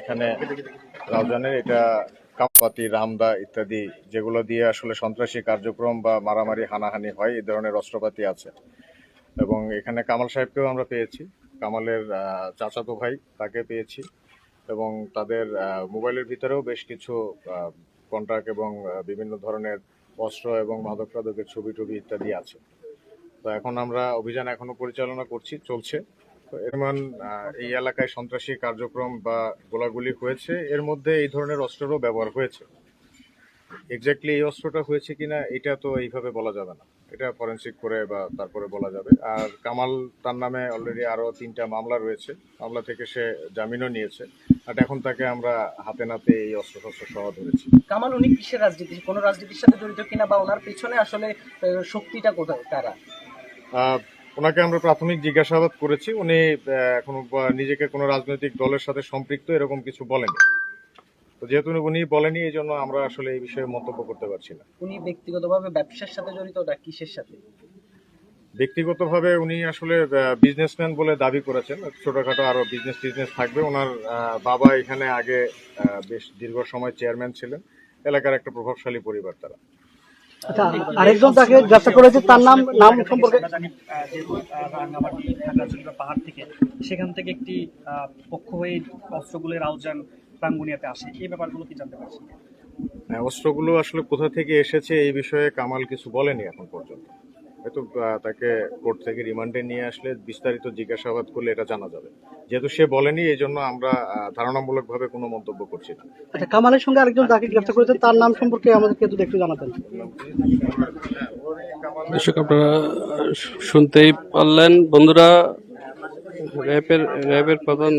এখানে রাউজানের এটা কাপাতি রামদা ইত্যাদি যেগুলো দিয়ে আসলে সন্ত্রাসী কার্যক্রম বা মারামারি, হানাহানি হয় এই ধরনের অস্ত্রপাতি আছে। এবং এখানে কামাল সাহেবকেও আমরা পেয়েছি। কামালের চাচাতো ভাই তাকে পেয়েছি এবং তাদের মোবাইলের ভিতরেও বেশ কিছু কন্ট্রাক্ট এবং বিভিন্ন ধরনের অস্ত্র এবং মাদক মাদকের ছবি টবি ইত্যাদি আছে। তো এখন আমরা অভিযান এখনও পরিচালনা করছি, চলছে। তো এর মান আহ, এই এলাকায় সন্ত্রাসী কার্যক্রম বা গোলাগুলি হয়েছে এর মধ্যে এই ধরনের অস্ত্রেরও ব্যবহার হয়েছে। এক্স্যাক্টলি এই অস্ত্রটা হয়েছে কিনা এটা তো এইভাবে বলা যাবে না। এটা ফরেন্সিক করে বা তারপরে বলা যাবে। আর কামাল তার নামে অলরেডি আরও তিনটা মামলা রয়েছে। মামলা থেকে সে জামিনও নিয়েছে। আর এখন তাকে আমরা হাতে নাতে এই অস্ত্র শস্ত্র সহ ধরেছি। কামাল উনি কিসের রাজনীতি? কোন রাজনীতির সাথে জড়িত কিনা বা ওনার পেছনে আসলে শক্তিটা কোথায় আহ, ওনাকে আমরা প্রাথমিক জিজ্ঞাসাবাদ করেছি। উনি এখনও নিজেকে কোনো রাজনৈতিক দলের সাথে সম্পৃক্ত এরকম কিছু বলেনি। তো যেহেতু উনি বলেনি এই জন্য আমরা আসলে এই বিষয়ে মন্তব্য করতে পারছি না। উনি ব্যক্তিগতভাবে ব্যবসার সাথে জড়িত না কিসের সাথে? ব্যক্তিগতভাবে উনি আসলে বিজনেসম্যান বলে দাবি করেছেন। ছোটখাটো আরও বিজনেস টিজনেস থাকবে। ওনার বাবা এখানে আগে বেশ দীর্ঘ সময় চেয়ারম্যান ছিলেন। এলাকার একটা প্রভাবশালী পরিবার তারা। আচ্ছা আরেকজন তাকে গ্রেফতার করেছে তার নাম নাম সম্পর্কে পাহাড় থেকে সেখান থেকে একটি আহ, পক্ষ হয়ে অস্ত্রগুলো আউজান রাঙ্গুনিয়াতে আসে। এই ব্যাপারগুলো কি জানতে পারছি হ্যাঁ, অস্ত্রগুলো আসলে কোথা থেকে এসেছে এই বিষয়ে কামাল কিছু বলেনি এখন পর্যন্ত। হয়তো তাকে কোর্ট থেকে রিমান্ডে নিয়ে আসলে বিস্তারিত জিজ্ঞাসাবাদ করলে এটা জানা যাবে। যেহেতু সে বলেনি এই জন্য আমরা ধারণামূলকভাবে কোনো মন্তব্য করছি না। আচ্ছা কামালের সঙ্গে আরেকজন তাকে গ্রেফতার করেছে তার নাম সম্পর্কে আমাদেরকে যদি একটু জানাতেন। দর্শক আপনারা শুনতেই পারলেন। বন্ধুরা র্যাবের র্যাবের প্রধান